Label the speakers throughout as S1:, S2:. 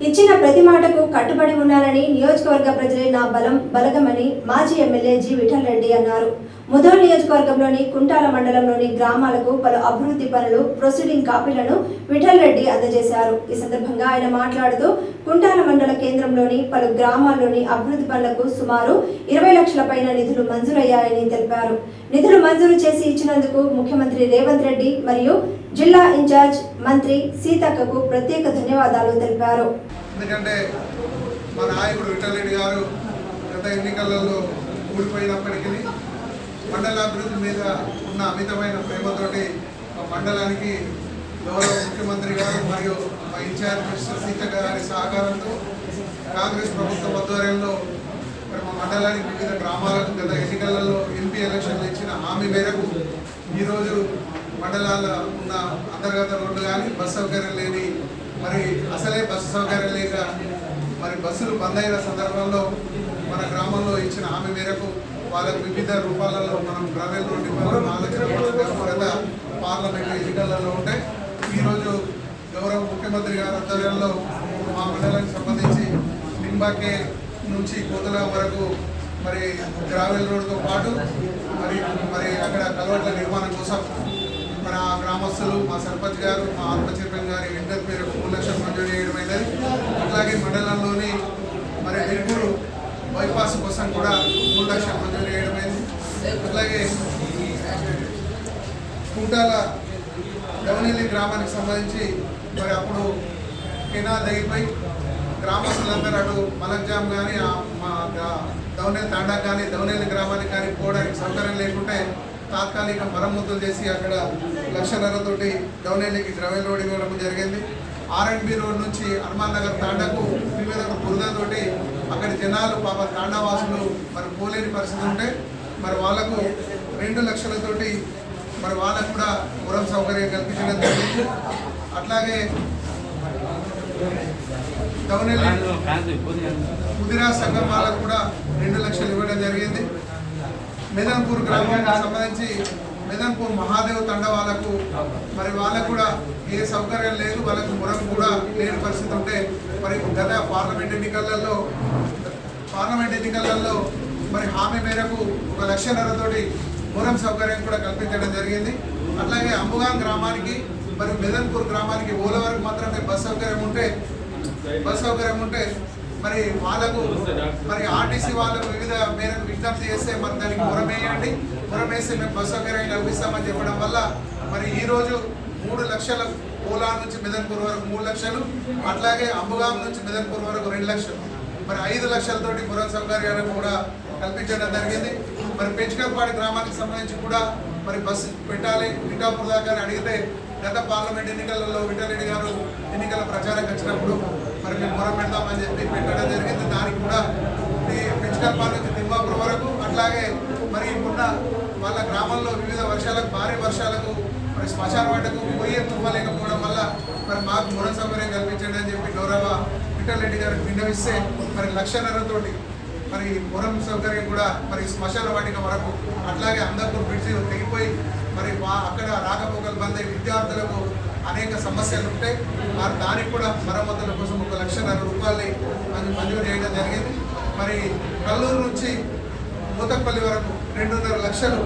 S1: ఇచ్చిన ప్రతి మాటకు కట్టుబడి ఉన్నారని నియోజకవర్గ ప్రజలే నా బలం బలగమని మాజీ ఎమ్మెల్యే జి. విఠల్ రెడ్డి అన్నారు. ముదోల్ నియోజకవర్గంలోని కుంటాల మండలంలోని గ్రామాలకు పలు అభివృద్ధి పనులు ప్రొసీడింగ్ కాపీలను విఠల్ రెడ్డి అందజేశారు. ఈ సందర్భంగా ఆయన మాట్లాడుతూ కుంటాల మండల కేంద్రంలోని పలు గ్రామాల్లోని అభివృద్ధి పనులకు సుమారు ఇరవై లక్షల పైన నిధులు మంజూరయ్యాయని తెలిపారు. నిధులు మంజూరు చేసి ఇచ్చినందుకు ముఖ్యమంత్రి రేవంత్ రెడ్డి మరియు జిల్లా ఇన్ఛార్జ్ మంత్రి సీతక్కకు ప్రత్యేక ధన్యవాదాలు తెలిపారు.
S2: ఎందుకంటే మా నాయకుడు విఠలరెడ్డి గారు గత ఎన్నికలలో ఊడిపోయినప్పటికీ మండల అభివృద్ధి మీద ఉన్న అమితమైన ప్రేమతోటి మా మండలానికి గౌరవ ముఖ్యమంత్రి గారు మరియు మా ఇన్ఛార్జ్ మినిస్టర్ సీతక్క గారి సహకారంతో కాంగ్రెస్ ప్రభుత్వ ఆధ్వర్యంలో మరి మా మండలానికి వివిధ గ్రామాలకు గత ఎన్నికలలో ఎంపీ ఎలక్షన్లు ఇచ్చిన హామీ మేరకు ఈరోజు మండలాల ఉన్న అంతర్గత రోడ్లు కానీ బస్ సౌకర్యం లేని మరి అసలే బస్సు సౌకర్యం లేక మరి బస్సులు బంద్ అయిన సందర్భంలో మన గ్రామంలో ఇచ్చిన హామీ మేరకు వాళ్ళకు వివిధ రూపాలలో మనం గ్రామీణ రోడ్డు ఇవ్వాలి. ఆలోచన పార్లమెంట్ ఎన్నికలలో ఉంటాయి. ఈరోజు గౌరవ ముఖ్యమంత్రి గారి ఆధ్వర్యంలో మా మండలానికి సంబంధించి నింబాకే నుంచి కోతల వరకు మరి గ్రావెల్ రోడ్తో పాటు మరి మరి అక్కడ కలవట్ల నిర్మాణం కోసం గ్రామస్తులు మా సర్పంచ్ గారు మా ఆత్మ చైర్మన్ గారి ఇంటర్ పేరు మూడు లక్షలు మంజూరు చేయడమైనది అట్లాగే మండలంలోని మరి ఎరుగురు బైపాస్ కోసం కూడా మూడు లక్షలు మంజూరు చేయడమైంది అట్లాగే కుంటాల డవనెల్లి గ్రామానికి సంబంధించి మరి అప్పుడు కెనాల్ దగ్గరపై గ్రామస్తులందరూ అటు మలంజామ్ కానీ మా దవనెల్లి తాండా కానీ దవనెల్లి గ్రామానికి కానీ పోవడానికి సౌకర్యం లేకుంటే తాత్కాలిక మరమ్మతులు చేసి అక్కడ లక్షన్నరతోటి డౌనెల్లికి గ్రవెల్ రోడ్ ఇవ్వడం జరిగింది. ఆర్ఎండ్బి రోడ్ నుంచి హనుమాన్ నగర్ తాండాకు వివిధ బురదతోటి అక్కడి జనాలు పాప తాండావాసులు మరి పోలేని పరిస్థితి ఉంటే మరి వాళ్ళకు రెండు లక్షలతోటి మరి వాళ్ళకు కూడా పురం సౌకర్యం కల్పించడం జరిగింది. అట్లాగే డౌనెల్లి కుదిరా సంఘం వాళ్ళకు కూడా రెండు లక్షలు ఇవ్వడం జరిగింది. మెదన్పూర్ గ్రామానికి సంబంధించి మెదన్పూర్ మహాదేవ్ తండ మరి వాళ్ళకు కూడా ఏ సౌకర్యం లేదు వాళ్ళకు మురం కూడా లేని పరిస్థితి ఉంటే మరి గత పార్లమెంట్ ఎన్నికలలో పార్లమెంట్ ఎన్నికలలో మరి హామీ మేరకు ఒక లక్షన్నరతోటి మురం సౌకర్యం కూడా కల్పించడం జరిగింది. అట్లాగే అంబుగాన్ గ్రామానికి మరి మెదన్పూర్ గ్రామానికి ఓల వరకు మాత్రమే బస్ సౌకర్యం ఉంటే బస్ సౌకర్యం ఉంటే మరి వాళ్ళకు మరి ఆర్టీసీ వాళ్ళకు వివిధ మేరకు విజ్ఞప్తి చేస్తే మరి దానికి పురమేయండి పురమేస్తే మేము బస్ సౌకర్యం కల్పిస్తామని చెప్పడం వల్ల మరి ఈరోజు మూడు లక్షల ఓలా నుంచి మెదన్పూర్ వరకు మూడు లక్షలు అట్లాగే అంబుగాం నుంచి మెదన్పూర్ వరకు రెండు లక్షలు. మరి ఐదు లక్షలతోటి పురం సౌకర్యాలను కూడా కల్పించడం జరిగింది. మరి పెంచుకల్పాడి గ్రామానికి సంబంధించి కూడా మరి బస్సు పెట్టాలి. విటాపూర్ దాకా అడిగితే గత పార్లమెంట్ ఎన్నికలలో విఠారెడ్డి గారు ఎన్నికల ప్రచారం వచ్చినప్పుడు మరి మేము పొరం పెడతామని చెప్పి పెట్టడం జరిగింది. దానికి కూడా ఈ నుంచి తిమ్మాపురం వరకు అట్లాగే మరి ఇప్పుడున్న వాళ్ళ గ్రామంలో వివిధ వర్షాలకు భారీ వర్షాలకు మరి శ్మశాన వాటకు పోయే తుమ్మలేకపోవడం వల్ల మరి మాకు మూల సౌకర్యం కల్పించండి అని చెప్పి గౌరవ విఠలరెడ్డి గారు విన్నవిస్తే మరి లక్షన్నరతోటి మరి పురం సౌకర్యం కూడా మరి శ్మశాన వాటిక వరకు అట్లాగే అందరికీ బ్రిడ్జి తెగిపోయి మరి అక్కడ రాకపోకలు బంద్ విద్యార్థులకు అనేక సమస్యలు ఉంటాయి మరి దానికి కూడా మరమ్మతుల కోసం ఒక లక్షన్నర రూపాయలని అది మంజూరు చేయడం జరిగింది. మరి కల్లూరు నుంచి మూతపల్లి వరకు రెండున్నర లక్షలు.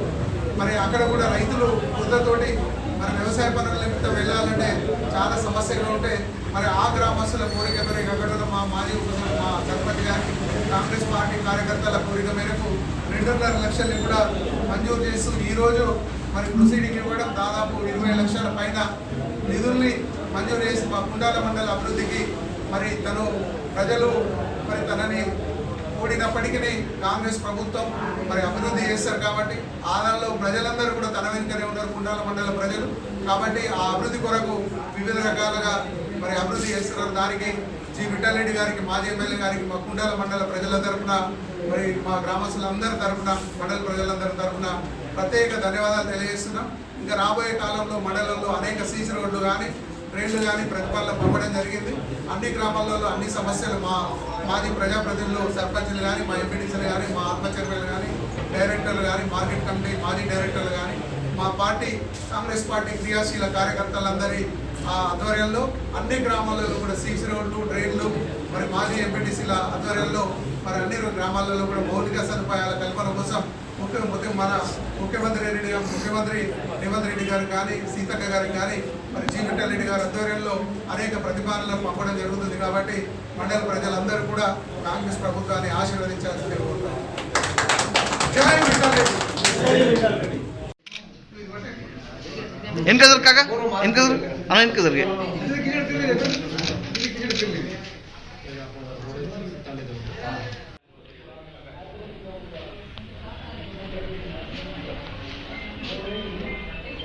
S2: మరి అక్కడ కూడా రైతులు వృద్ధతోటి మరి వ్యవసాయ పనుల నిమిత్తం వెళ్ళాలంటే చాలా సమస్యలు ఉంటాయి మరి ఆ గ్రామస్తుల కోరిక మేరకు అక్కడ మా మాజీ మా సర్పంచ్ గారికి కాంగ్రెస్ పార్టీ కార్యకర్తల కోరిక మేరకు రెండున్నర లక్షల్ని కూడా మంజూరు చేస్తూ ఈరోజు మరి ప్రొసీడింగ్ ఇవ్వడం దాదాపు ఇరవై లక్షల పైన నిధుల్ని మంజూరు చేసి మా కుండాల మండల అభివృద్ధికి మరి తను ప్రజలు మరి తనని ఓడినప్పటికీ కాంగ్రెస్ ప్రభుత్వం మరి అభివృద్ధి చేస్తారు కాబట్టి ఆదాల్లో ప్రజలందరూ కూడా తన వెనుకనే ఉన్నారు కుండాల మండల ప్రజలు. కాబట్టి ఆ అభివృద్ధి కొరకు వివిధ రకాలుగా మరి అభివృద్ధి చేస్తున్నారు. దానికి జి. విఠారెడ్డి గారికి మాజీ ఎమ్మెల్యే గారికి మా కుండాల మండల ప్రజల తరఫున మరి మా గ్రామస్తులందరి తరపున మండల ప్రజలందరి తరఫున ప్రత్యేక ధన్యవాదాలు తెలియజేస్తున్నాం. ఇంకా రాబోయే కాలంలో మండలంలో అనేక సీసీ రోడ్లు కానీ ట్రైన్లు కానీ ప్రతిపాదన పంపడం జరిగింది. అన్ని గ్రామాలలో అన్ని సమస్యలు మా మాజీ ప్రజాప్రతినిధులు సర్పంచులు కానీ మా ఎంపీటీసీలు కానీ మా ఆత్మచర్యలు కానీ డైరెక్టర్లు కానీ మార్కెట్ కమిటీ మాజీ డైరెక్టర్లు కానీ మా పార్టీ కాంగ్రెస్ పార్టీ క్రియాశీల కార్యకర్తలందరి ఆ ఆధ్వర్యంలో అన్ని గ్రామాలలో కూడా సీసీ రోడ్లు డ్రైన్లు మరి మాజీ ఎంపీటీసీల ఆధ్వర్యంలో మరి అన్ని గ్రామాలలో కూడా మౌలిక సదుపాయాల కల్పన కోసం ముఖ్య ముఖ్య మన ముఖ్యమంత్రి రెడ్డి గారు ముఖ్యమంత్రి రేవంత్ రెడ్డి గారు కానీ సీతక్క గారికి కానీ మరి జీ విఠల్ రెడ్డి గారి ఆధ్వర్యంలో అనేక ప్రతిపాదనలు పంపడం జరుగుతుంది కాబట్టి మండల ప్రజలందరూ కూడా కాంగ్రెస్ ప్రభుత్వాన్ని ఆశీర్వదించాల్సింది కోరుతున్నాం జై విఠల్ రెడ్డి.
S3: వెనక జరుగు కాక వెనక జరుగు అన్న వెనక జరుగు